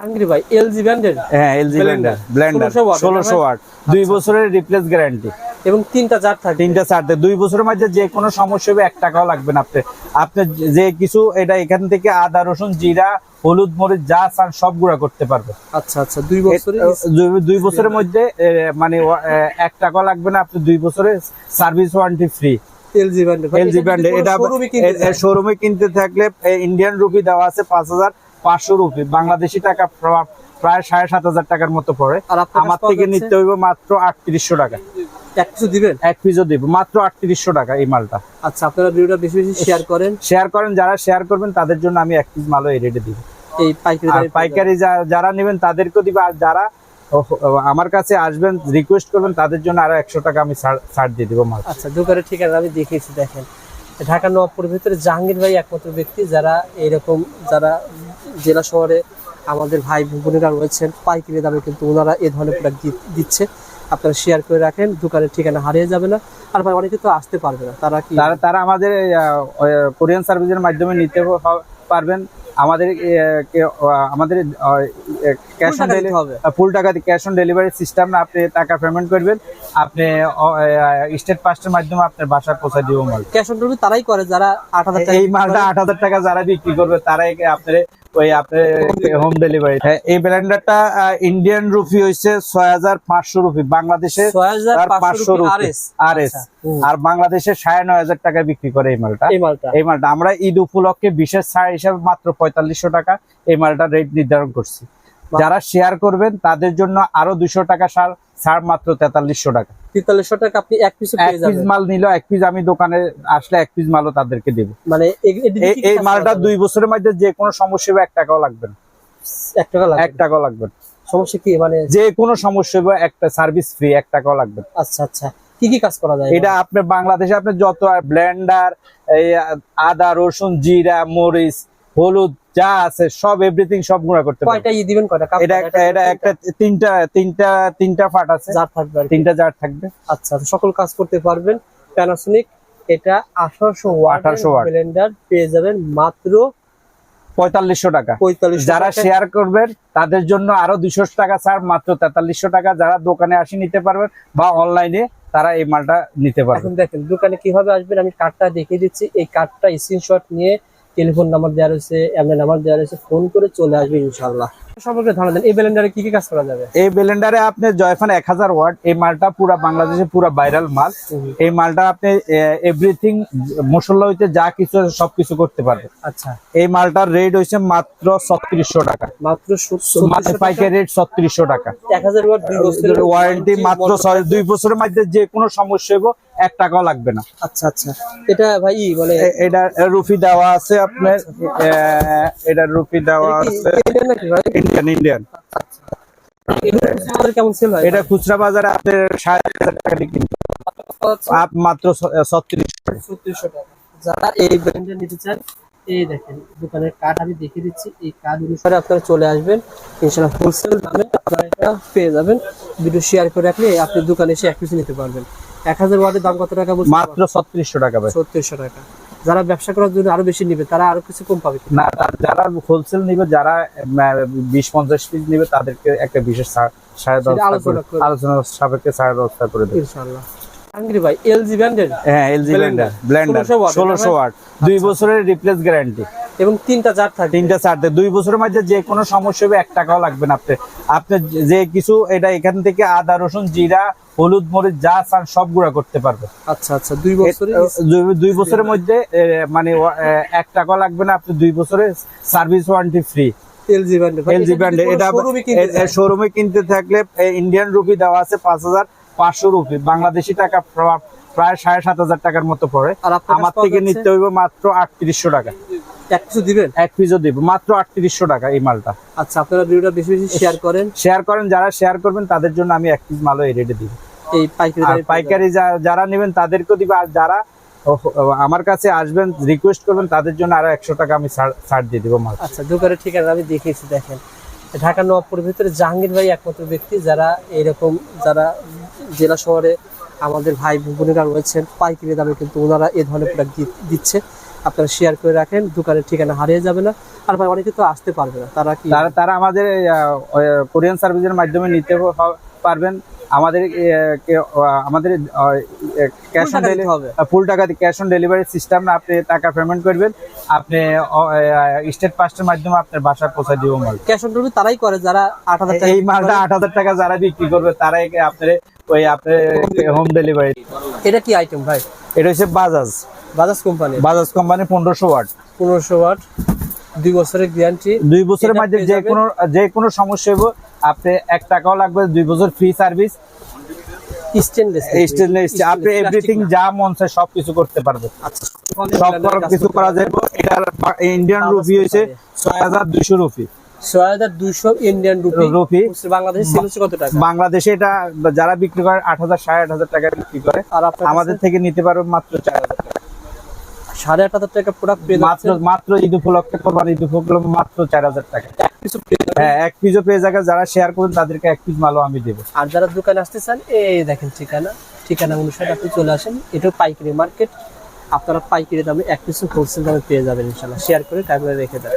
আঙ্গিরি ভাই এলজি ব্র্যান্ডের হ্যাঁ LG Blender, blender blender 1600 watt, ষোলোশো এটা ওয়াট। দুই বছরের রিপ্লেস গ্যারান্টি এবং তিনটা জার থাকবে তিনটা চারটে দুই বছরের মধ্যে যে কোনো সমস্যা হবে এক টাকাও লাগবে না আপনি। আপনি যে কিছু এটা এখান থেকে আদা রসুন জিরা হলুদ মরিচ যা চান সব গুঁড়া করতে পারবে আচ্ছা আচ্ছা দুই বছরের দুই- দুই বছরের মধ্যে মানে এক টাকাও লাগবে না আপনি দুই বছরের সার্ভিস ওয়ারেন্টি ফ্রি এলজি ব্র্যান্ডের এলজি ব্র্যান্ডের এটা শোরুমে কিনতে থাকলে ইন্ডিয়ান রুপি দেওয়া আছে পাঁচ হাজার পাঁচশো রুপি। বাংলাদেশি টাকা প্রা- প্রায় সাড়ে সাত হাজার টাকার মতো পড়ে। আমার থেকে নিতে হইব মাত্র আটত্রিশশো টাকা। এক কিছু দিবেন? এক পিসও দিব। মাত্র আটত্রিশশো টাকা এই মালটা। আচ্ছা আপনারা ভিডিওটা বেশি বেশি শেয়ার করেন। শেয়ার করেন যারা শেয়ার করবেন তাদের জন্য আমি এক পিস মালও এই রেটে দিব। এই পাইকারি যারা নেবেন তাদেরকেও দিব। আর যারা আমার কাছে আসবেন রিকোয়েস্ট করবেন তাদের জন্য আরও একশো টাকা আমি ছাড় দিয়ে দিব। আচ্ছা দোকানের ঠিকানা আমি দেখিয়েছি দেখেন। ঢাকা নবাবপুরের ভিতরে জাহাঙ্গীর ভাই একমাত্র ব্যক্তি যারা এরকম যারা জেলা শহরে আমাদের ভাই বোনেরা রয়েছেন, পাইকারি দামে কিন্তু ওনারা এ ধরনের প্রোডাক্ট দিচ্ছে। আপনারা শেয়ার করে রাখেন, দোকানের ঠিকানা হারিয়ে যাবে না। আর ভাই, অনেকে তো আসতে পারবে না। তারা কি তারা আমাদের কোরিয়ান সার্ভিসের মাধ্যমে নিতে পারবেন। আমাদের আমাদের ক্যাশ অন ডেলিভারি। ফুল টাকা ক্যাশ অন ডেলিভারি সিস্টেম না আপনি টাকা পেমেন্ট করবেন। আপনি স্টেট পাস্টের মাধ্যমে আপনার বাসায় পৌঁছে দিব মাল। ক্যাশ অন ডেলিভারি তারাই করে যারা আট হাজার টাকা এই মালটা আট হাজার টাকা যারা বিক্রি করবে তারাই আপনার ওই আপনার হোম ডেলিভারি এই ব্লেন্ডারটা ইন্ডিয়ান রুপি হয়েছে ছয় হাজার পাঁচশো রুপি বাংলাদেশে পাঁচশো রুপি আর এস আচ্ছা, আর বাংলাদেশে সাড়ে নয় হাজার টাকা বিক্রি করে এই মালটা। এই মালটা। এই মালটা। আমরা ঈদ উপলক্ষে বিশেষ ছাড় হিসাবে মাত্র পঁয়তাল্লিশশো টাকা এই মালটা রেট নির্ধারণ করছি। যারা শেয়ার করবেন তাদের জন্য আরও দুশো টাকা সার ছাড় মাত্র তেতাল্লিশশো টাকা। তেতাল্লিশশো টাকা আপনি এক পিসে এক পিস মাল নিল এক পিস আমি দোকানে আসলে এক পিস মালও তাদেরকে দেবো। মানে এ- এ- এই কি এই কাজ মালটা দুই বছরের মধ্যে যে কোনো সমস্যা এক টাকাও লাগবে না। এক টাকা লাগবে। এক টাকাও লাগবে না। সমস্যা কি? মানে যে কোনো সমস্যা হবে একটা সার্ভিস ফ্রি এক টাকাও লাগবে আচ্ছা আচ্ছা। কি কি কাজ করা যায়? এটা আপনি বাংলাদেশে আপনি যত ব্লেন্ডার আদা রসুন জিরা মরিচ হলুদ যা আছে সব এভরিথিং সব গুঁড়া করতে পারবেন কয়টা ই দিবেন কয়টা এটা একটা এটা একটা তিনটা তিনটা তিনটা ফাট আছে। জার থাকবে তিনটা জার থাকবে। আচ্ছা সকল কাজ করতে পারবেন। প্যানাসোনিক এটা আঠারোশো ওয়াট 1800 watt। ব্লেন্ডার পেয়ে যাবেন মাত্র পঁয়তাল্লিশশো টাকা। পঁয়তাল্লিশ যারা শেয়ার করবেন তাদের জন্য আরও দুইশো টাকা ছাড় মাত্র তেতাল্লিশশো টাকা। যারা দোকানে আসি নিতে পারবেন বা অনলাইনে তারা এই মালটা নিতে পারবেন দেখেন দোকানে কীভাবে আসবেন আমি কার্ডটা দেখিয়ে দিচ্ছি। এই কার্ডটা স্ক্রিনশট নিয়ে টেলিফোন নাম্বার দেওয়া রয়েছে এমনি নাম্বার দেওয়া রয়েছে ফোন করে চলে আসবে ইনশাল্লাহ সম্পর্কে ধারণা দেন এই ব্লেন্ডারে কি কি কাজ করা যাবে? এই ব্লেন্ডারে আপনি জয়ফান এক হাজার ওয়াট এই মালটা পুরা বাংলাদেশে পুরা ভাইরাল মাল। এই মালটা আপনি এভরিথিং মশলা হইতে যা কিছু আছে সবকিছু করতে পারবেন। আচ্ছা। এই মালটার রেট হয়েছে মাত্র ছত্রিশশো টাকা। মাত্র পাইকারি রেট ছত্রিশশো টাকা। এক হাজার ওয়াট ওয়ারেন্টি মাত্র দুই বছরের মধ্যে যে কোনো সমস্যা হইব এক টাকাও লাগবে না। আচ্ছা আচ্ছা। এটা ভাই বলে এটা রুফি দেওয়া আছে আপনার এটা রুফি দেওয়া আছে। ইন্ডিয়ান ইন্ডিয়ান এটা কেমন সেল এটা খুচরা বাজারে আপনার সাড়ে হাজার টাকা দিয়ে কিনতে আচ্ছা, আপ মাত্র ছত্রিশ। ছত্রিশশো টাকা। যারা এই ব্র্যান্ডে নিতে চান এই দেখেন দোকানের কার্ড আমি দেখিয়ে দিচ্ছি। এই কার্ড অনুসারে আপনারা চলে আসবেন। ইনশাল্লাহ হোলসেল দামে আপনারা এটা পেয়ে যাবেন। ভিডিও শেয়ার করে রাখলে আপনি দোকানে এসে এক পিস নিতে পারবেন। এক হাজার ওয়াটের দাম কত টাকা মাত্র ছত্রিশশো টাকা ভাই। ছত্রিশশো টাকা। যারা ব্যবসা করার জন্য আরও বেশি নিবে তারা আরও কিছু কম পাবে না যারা হোলসেল নিবে যারা বিশ পঞ্চাশ পিস নিবে তাদেরকে একটা বিশেষ ছাড়- আলোচনা সাপেক্ষে দশটা করে দেবে। ইনশাল্লাহ আঙ্গিরি ভাই এলজি ব্র্যান্ডের হ্যাঁ এলজি ব্লেন্ডার ব্লেন্ডার 1600 watt, ষোলোশো এটা ওয়াট। দুই বছরের রিপ্লেস গ্যারান্টি এবং তিনটা জার থাকবে তিনটা চারটে দুই বছরের মধ্যে যে কোনো সমস্যা হবে এক টাকাও লাগবে না আপনি আপনি যে কিছু এটা এখান থেকে আদা রসুন জিরা হলুদ মরিচ যা চান সব গুঁড়া করতে পারবে। আচ্ছা আচ্ছা দুই বছরে দুই- বছরের মধ্যে মানে এক টাকাও লাগবে না আপনি দুই বছরের সার্ভিস ওয়ারেন্টি ফ্রি। এলজি ব্র্যান্ডের এলজি ব্র্যান্ডের এটা শোরুমে কিনতে থাকলে ইন্ডিয়ান রুপি দেওয়া আছে পাঁচ হাজার পাঁচশো রুপি বাংলাদেশি টাকা প্রায় সাড়ে সাত হাজার টাকার মতো পড়ে। আমার থেকে নিতে হইব মাত্র আটত্রিশশো টাকা। এক দিবেন? এক পিসও দিব। মাত্র আটত্রিশশো টাকা এই মালটা। আচ্ছা আপনারা ভিডিওটা বেশি বেশি শেয়ার করেন। শেয়ার করেন যারা শেয়ার করবেন তাদের জন্য আমি এক পিস মালও এই রেটে দিব। এই পাইকারি পাইকারি। যারা নেবেন তাদেরকেও দিব। আর যারা আমার কাছে আসবেন রিকোয়েস্ট করবেন তাদের জন্য আরও একশো টাকা আমি ছাড় দিয়ে দিব মাল। আচ্ছা দোকানের ঠিকানা আমি দেখিয়েছি দেখেন। ঢাকা নবাবপুরের ভিতরে জাহাঙ্গীর ভাই একমাত্র ব্যক্তি যারা এরকম যারা জেলা শহরে আমাদের ভাই বোনেরা রয়েছেন পাইকারি দামে কিন্তু ওনারা এই ধরনের প্রোডাক্ট দিচ্ছে। আপনারা শেয়ার করে রাখেন দোকানের ঠিকানা হারিয়ে যাবে না। আর ভাই অনেকে তো আসতে পারবে না। তারা কি তারা তারা আমাদের কোরিয়ান সার্ভিসের মাধ্যমে নিতে পারবেন। আমাদের আমাদের ক্যাশ অন হবে? ফুল টাকা ক্যাশ অন ডেলিভারি সিস্টেম আপনি টাকা পেমেন্ট করবেন। আপনি স্টেট পাস্টের মাধ্যমে আপনার বাসায় পৌঁছে দিব মাল। ক্যাশ অন ডেলিভারি তারাই করে যারা আট হাজার টাকা এই মালটা আট হাজার টাকা যারা বিক্রি করবে তারাই আপনার ওই আপনার হোম ডেলিভারি এটা কি আইটেম ভাই? এটা হচ্ছে বাজাজ বাজাজ কোম্পানি। বাজাজ কোম্পানি পনেরোশো ওয়াট। পনেরোশো ওয়াট দুই বছরের গ্যারান্টি দুই বছরের মধ্যে যে কোনো যে কোনো সমস্যা হইব আপনি এক টাকাও লাগবে দুই বছর ফ্রি সার্ভিস স্টেনলেস স্টেনলেস আপনি এভরিথিং যা মন চায় সবকিছু করতে পারবেন। আচ্ছা সব কিছু করা যাবে এটার ইন্ডিয়ান রুপি হয়েছে ছয় হাজার দুইশো রুপি ছয় হাজার দুইশো ইন্ডিয়ান রুপি বাংলাদেশ সেল হচ্ছে কত টাকা? বাংলাদেশে এটা যারা বিক্রি করে আট হাজার সাড়ে আট হাজার টাকা বিক্রি করে আর আমাদের থেকে নিতে পারবেন মাত্র চার হাজার সাড়ে আট হাজার টাকা প্রোডাক্ট পেয়ে মাত্র মাত্র ঈদ উপলক্ষে কোরবানি ঈদ উপলক্ষে মাত্র চার হাজার টাকা। হ্যাঁ এক পিসও পেয়ে যাবে যারা শেয়ার করবেন তাদেরকে এক পিস মালও আমি দেবো। আর যারা দোকানে আসতে চান এই দেখেন ঠিকানা। ঠিকানা অনুসারে আপনি চলে আসেন। এটা পাইকারি মার্কেট আপনারা পাইকারি দামে এক পিছু হোলসেল দামে পেয়ে যাবেন ইনশাল্লাহ শেয়ার করে টাইমে রেখে দেন